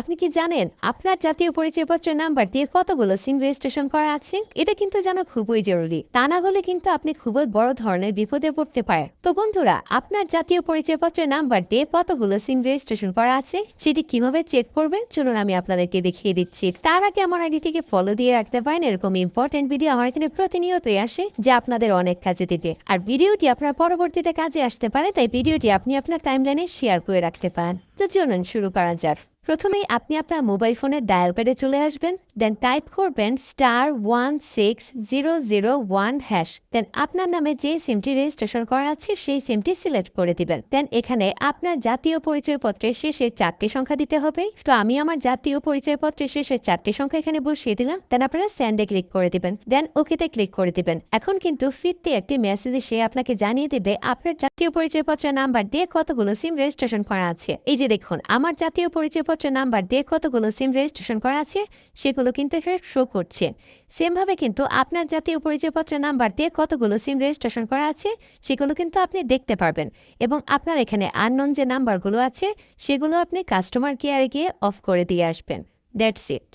আপনি কি জানেন আপনার জাতীয় পরিচয়পত্রের নাম্বার দিয়ে কতগুলো সিম রেজিস্ট্রেশন করা আছে? এটা কিন্তু জানা খুবই জরুরি। তা না হলে কিন্তু আপনি খুবই বড় ধরনের বিপদে পড়তে পারেন। তো বন্ধুরা, আপনার জাতীয় পরিচয়পত্রের নাম্বার দিয়ে কতগুলো সিম রেজিস্ট্রেশন করা আছে, সেটি কীভাবে চেক করবেন? চলুন আমি আপনাদেরকে দেখিয়ে দিচ্ছি। তার আগে আমার আইডিটিকে ফলো দিয়ে রাখতে পারেন। এরকম ইম্পর্টেন্ট ভিডিও আমার এখানে প্রতিনিয়তই আসে, যা আপনাদের অনেক কাজে দিতে আর ভিডিওটি আপনার পরবর্তীতে কাজে আসতে পারে, তাই ভিডিওটি আপনি আপনার টাইমলাইনে শেয়ার করে রাখতে পারেন। তো চলুন শুরু করা যাক। প্রথমেই আপনি আপনার মোবাইল ফোনের ডায়াল প্যাডে চলে আসবেন দেন টাইপ করবেন star one six zero zero one hash then আপনার নামে যে সিমটি রেজিস্ট্রেশন করা আছে সেই সিমটি সিলেক্ট করে দিবেন। দেন এখানে আপনার জাতীয় পরিচয়পত্রের শেষে চারটি সংখ্যা দিতে হবে। তো আমি আমার জাতীয় পরিচয়পত্রের শেষে চারটি সংখ্যা এখানে বসিয়ে দিলাম দেন আপনারা স্যান্ডে ক্লিক করে দিবেন। দেন ওকেতে ক্লিক করে দিবেন। এখন কিন্তু ফিরতে একটি মেসেজ এসে আপনাকে জানিয়ে দেবে আপনার জাতীয় পরিচয়পত্রের নাম্বার দিয়ে কতগুলো সিম রেজিস্ট্রেশন করা আছে। এই যে দেখুন, আমার জাতীয় পরিচয়পত্রের নাম্বার দিয়ে কতগুলো সিম রেজিস্ট্রেশন করা আছে, সেগুলো কিন্তু এখানে শো করছে। সেমভাবে কিন্তু আপনার জাতীয় পরিচয়পত্রের নাম্বার দিয়ে কতগুলো সিম রেজিস্ট্রেশন করা আছে, সেগুলো কিন্তু আপনি দেখতে পারবেন। এবং আপনার এখানে আননন যে নাম্বারগুলো আছে, সেগুলো আপনি কাস্টমার কেয়ারে গিয়ে অফ করে দিয়ে আসবেন। That's it